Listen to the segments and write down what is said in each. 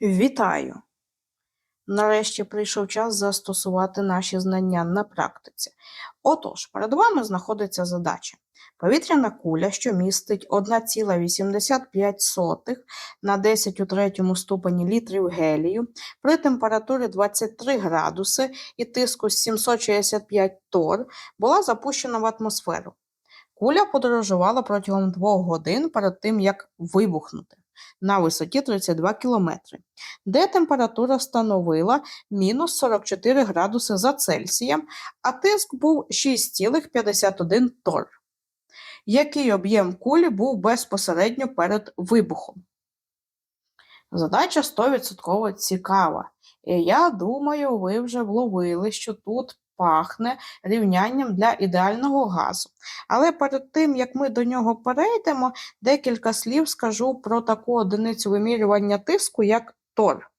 Вітаю! Нарешті прийшов час застосувати наші знання на практиці. Отож, перед вами знаходиться задача. Повітряна куля, що містить 1,85 на 10 у третьому ступені літрів гелію при температурі 23 градуси і тиску 765 тор, була запущена в атмосферу. Куля подорожувала протягом двох годин перед тим, як вибухнути на висоті 32 км, де температура становила мінус 44 градуси за Цельсієм, а тиск був 6,51 тор. Який об'єм кулі був безпосередньо перед вибухом? Задача 100% цікава. І я думаю, ви вже вловили, що тут пахне рівнянням для ідеального газу. Але перед тим, як ми до нього перейдемо, декілька слів скажу про таку одиницю вимірювання тиску, як тор.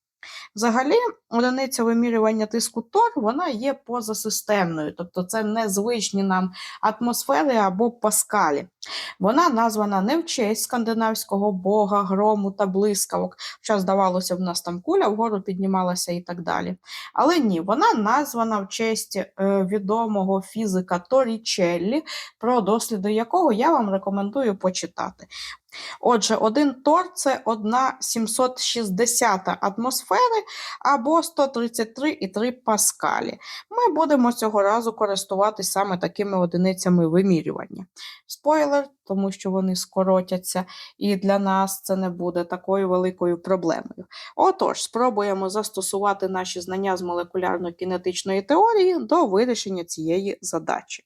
Взагалі, одиниця вимірювання тиску тор вона є позасистемною, тобто це незвичні нам атмосфери або паскалі. Вона названа не в честь скандинавського бога, грому та блискавок, хоча, здавалося, в нас там куля вгору піднімалася і так далі. Але ні, вона названа в честь е, відомого фізика Торічеллі, про досліди якого я вам рекомендую почитати. Отже, один тор це 1,760 атмосфери або 133,3 паскалі. Ми будемо цього разу користуватись саме такими одиницями вимірювання. Спойлер, тому що вони скоротяться, і для нас це не буде такою великою проблемою. Отож, спробуємо застосувати наші знання з молекулярно-кінетичної теорії до вирішення цієї задачі.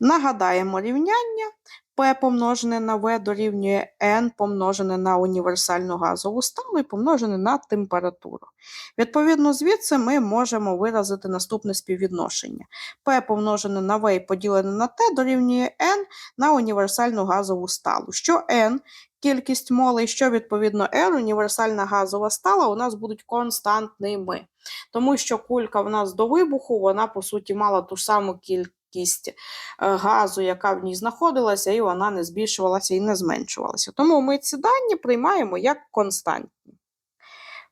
Нагадаємо рівняння. P помножене на V дорівнює N помножене на універсальну газову сталу і помножене на температуру. Відповідно, звідси ми можемо виразити наступне співвідношення. P помножене на V поділене на T дорівнює N на універсальну газову сталу. Що N кількість молей, що відповідно R, універсальна газова стала, у нас будуть константними. Тому що кулька в нас до вибуху, вона, по суті, мала ту саму кількість кількість е, газу, яка в ній знаходилася, і вона не збільшувалася і не зменшувалася. Тому ми ці дані приймаємо як константні.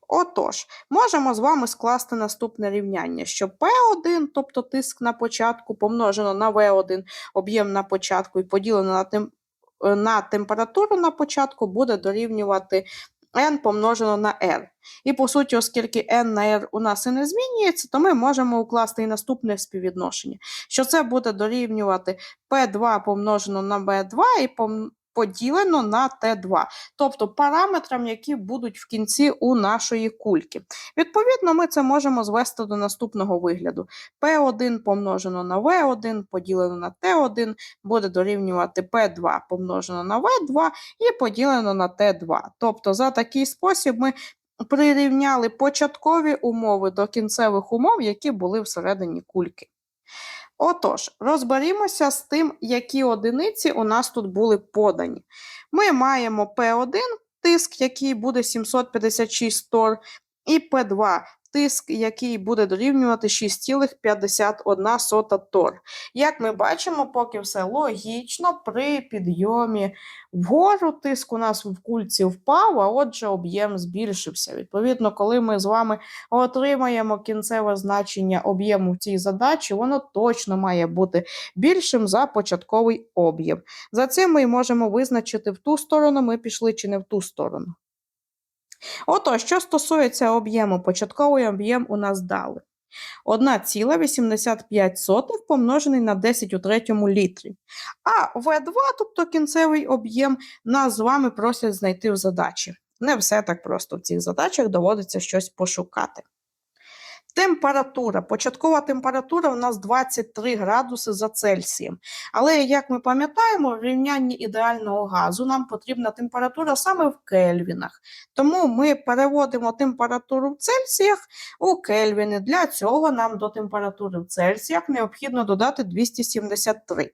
Отож, можемо з вами скласти наступне рівняння, що P1, тобто тиск на початку, помножено на V1 об'єм на початку і поділено на тем, е, на температуру на початку, буде дорівнювати n помножено на r. І по суті, оскільки n на r у нас і не змінюється, то ми можемо укласти і наступне співвідношення, що це буде дорівнювати p2 помножено на b2 і поділено на Т2, тобто параметрам, які будуть в кінці у нашої кульки. Відповідно, ми це можемо звести до наступного вигляду. P1 помножено на V1 поділено на Т1 буде дорівнювати P2 помножено на V2 і поділено на Т2. Тобто, за такий спосіб ми прирівняли початкові умови до кінцевих умов, які були всередині кульки. Отож, розберімося з тим, які одиниці у нас тут були подані. Ми маємо P1 тиск, який буде 756 тор, і P2 тиск, який буде дорівнювати 6,51 тор. Як ми бачимо, поки все логічно, при підйомі вгору тиск у нас в кульці впав, а отже, об'єм збільшився. Відповідно, коли ми з вами отримаємо кінцеве значення об'єму в цій задачі, воно точно має бути більшим за початковий об'єм. За цим ми можемо визначити, в ту сторону ми пішли чи не в ту сторону. Ото, що стосується об'єму, початковий об'єм у нас дали. 1,85 помножений на 10 у третьому літрі. А В2, тобто кінцевий об'єм, нас з вами просять знайти в задачі. Не все так просто в цих задачах доводиться щось пошукати. Температура. Початкова температура у нас 23 градуси за Цельсієм. Але, як ми пам'ятаємо, в рівнянні ідеального газу нам потрібна температура саме в кельвінах. Тому ми переводимо температуру в Цельсіях у кельвіни. Для цього нам до температури в Цельсіях необхідно додати 273.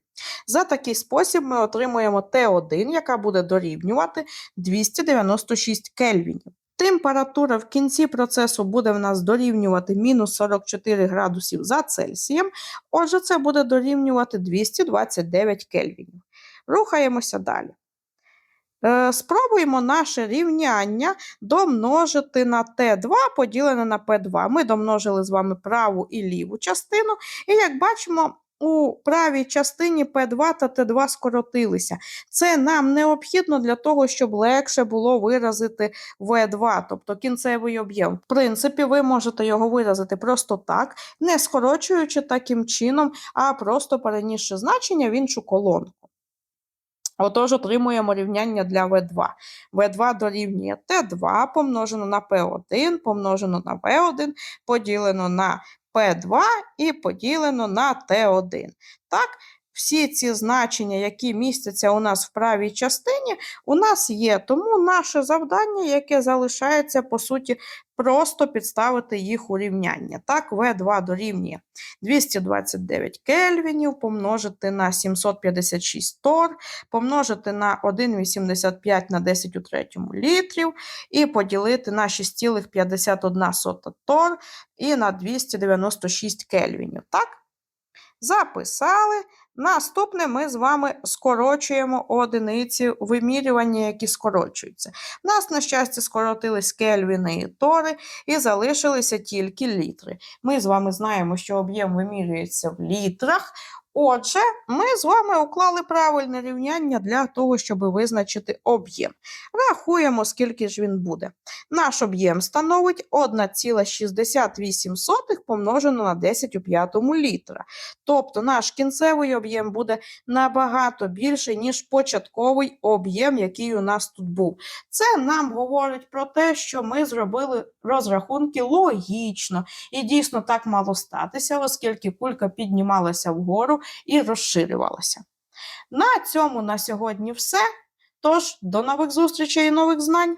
За такий спосіб ми отримуємо Т1, яка буде дорівнювати 296 кельвінів. Температура в кінці процесу буде в нас дорівнювати мінус 44 градусів за Цельсієм, отже, це буде дорівнювати 229 кельвінів. Рухаємося далі. Е, Спробуємо наше рівняння домножити на Т2 поділене на П2. Ми домножили з вами праву і ліву частину, і як бачимо, у правій частині П2 та Т2 скоротилися. Це нам необхідно для того, щоб легше було виразити В2, тобто кінцевий об'єм. В принципі, ви можете його виразити просто так, не скорочуючи таким чином, а просто перенісши значення в іншу колонку. Отож, отримуємо рівняння для В2. В2 дорівнює Т2 помножено на П1, помножено на В1, поділено на П2 і поділено на Т1. Так, всі ці значення, які містяться у нас в правій частині, у нас є. Тому наше завдання, яке залишається, по суті, просто підставити їх у рівняння. Так, В2 дорівнює 229 кельвінів, помножити на 756 тор, помножити на 1,85 на 10 у третьому літрів і поділити на 6,51 тор і на 296 кельвінів. Так? Записали. Наступне ми з вами скорочуємо одиниці вимірювання, які скорочуються. У нас, на щастя, скоротились кельвіни і тори, і залишилися тільки літри. Ми з вами знаємо, що об'єм вимірюється в літрах. Отже, ми з вами уклали правильне рівняння для того, щоб визначити об'єм. Рахуємо, скільки ж він буде. Наш об'єм становить 1,68 помножено на 10 у п'ятому літра. Тобто наш кінцевий об'єм буде набагато більший, ніж початковий об'єм, який у нас тут був. Це нам говорить про те, що ми зробили розрахунки логічно. І дійсно так мало статися, оскільки кулька піднімалася вгору і розширювалася. На цьому на сьогодні все. Тож, до нових зустрічей і нових знань!